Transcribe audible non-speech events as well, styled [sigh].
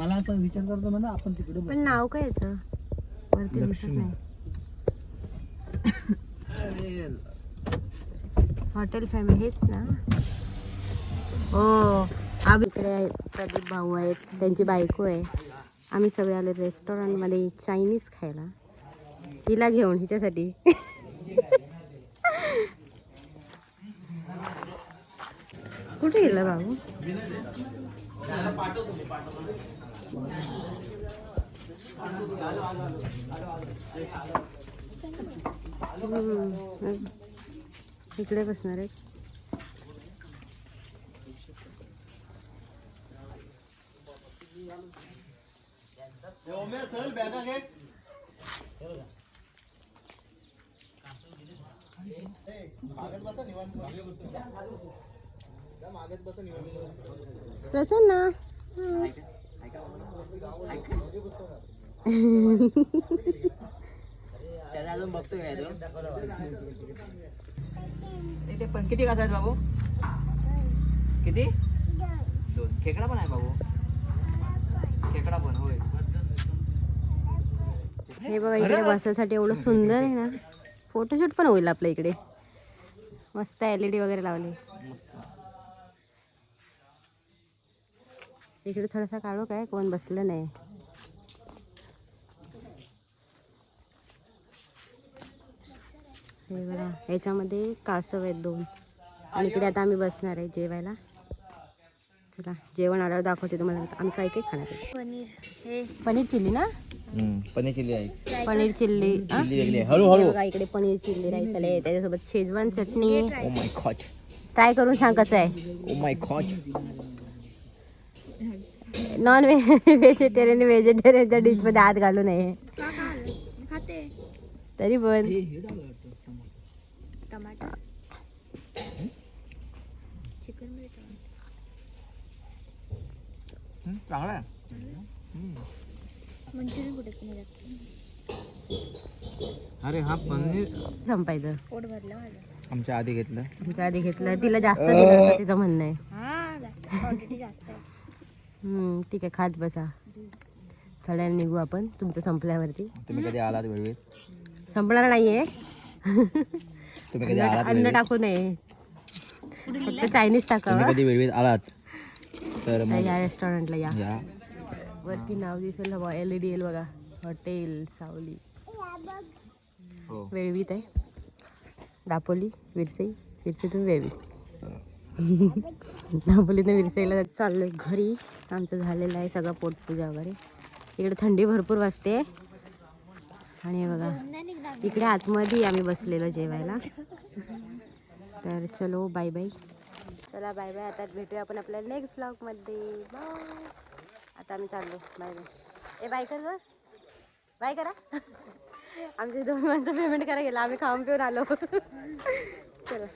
असा विचार करतो म्हणा आपण तिकडे बसू. पण नाव काय याचं? वरती दिसत लक्ष्मी. नाही. हॉटेल फॅमिली हेच ना? हो आम्ही इकडे आहे. प्रदीप भाऊ आहेत त्यांची बायको आहे. आम्ही सगळे आले रेस्टॉरंटमध्ये चायनीज खायला. हिला घेऊन हिच्यासाठी. कुठे गेलं हम्म. इकडे बसणार आहे. प्रसन्न. त्याला अजून बघतोय काय तो? पण किती कासायत बाबू? किती? दोन. खेकडा पण आहे बाबू. खेकडा पण होय. हे बघा इकडे बसायसाठी एवढं सुंदर आहे ना. फोटोशूट पण होईल आपल्या इकडे. मस्त एल ई डी वगैरे लावले. इकडे थोडासा काढू काय? कोण बसलं नाही. हे बघा ह्याच्यामध्ये कासव आहेत दोन. आणि इकडे आता आम्ही बसणार आहे जेवायला. चला जेवण आल्यावर दाखवते तुम्हाला. आम्ही काय काय खाणार आहे? पनीर हे. पनीर चिल्ली ना? पनीर चिल्ली आहे. पनीर चिल्ली बघा इकडे पनीर चिल्ली राईस आले त्याच्यासोबत Schezwan chutney. Oh my खॉच try करून सांग कसं आहे. नॉन व्हेजिटेरियन व्हेजिटेरियनच्या डिशमध्ये हात घालू नये. खाते. तरी पण. चांगला अरे हा पनीर. संपायचं. पोट भरलं माझं. आमच्या आधी घेतलं. तुमच्या आधी घेतलं. तिला जास्त दिलं असं तिचं म्हणणं आहे. हा जास्त. क्वांटिटी जास्त आहे. ठीक आहे खात बसा. थोड्या निघू आपण तुमचं संपल्यावरती. तुम्ही कधी आलात वेळवेळी? संपणार नाहीये. तुम्ही कधी आलात अन्न? टाकू नये. फक्त चायनीज तुम्ही टाकावं कधी वेळवेळी आलात? तर मग या रेस्टॉरंटला या. या. वरती नाव दिसेल एल ई डी एल बघा. हॉटेल सावली. हो. वेळवीत आहे. दापोली विरसई विरसेतून वेळवी दापोलीतून विरसईला चाललोय घरी. आमचं झालेलं आहे सगळं पोटपूजा वगैरे इकडे थंडी भरपूर वाजते. आणि बघा इकडे आतमध्ये आम्ही बसलेलो जेवायला. तर चलो बाय बाय. चला बाय बाय. आता भेटूया आपण आपल्या नेक्स्ट ब्लॉगमध्ये बाय आता आम्ही चाललो. Bye bye. ए बाय कर ग. बाय करा. आमचे दोन माणसं पेमेंट करायला गेला. आम्ही खाऊन पिऊन आलो. [laughs] चला.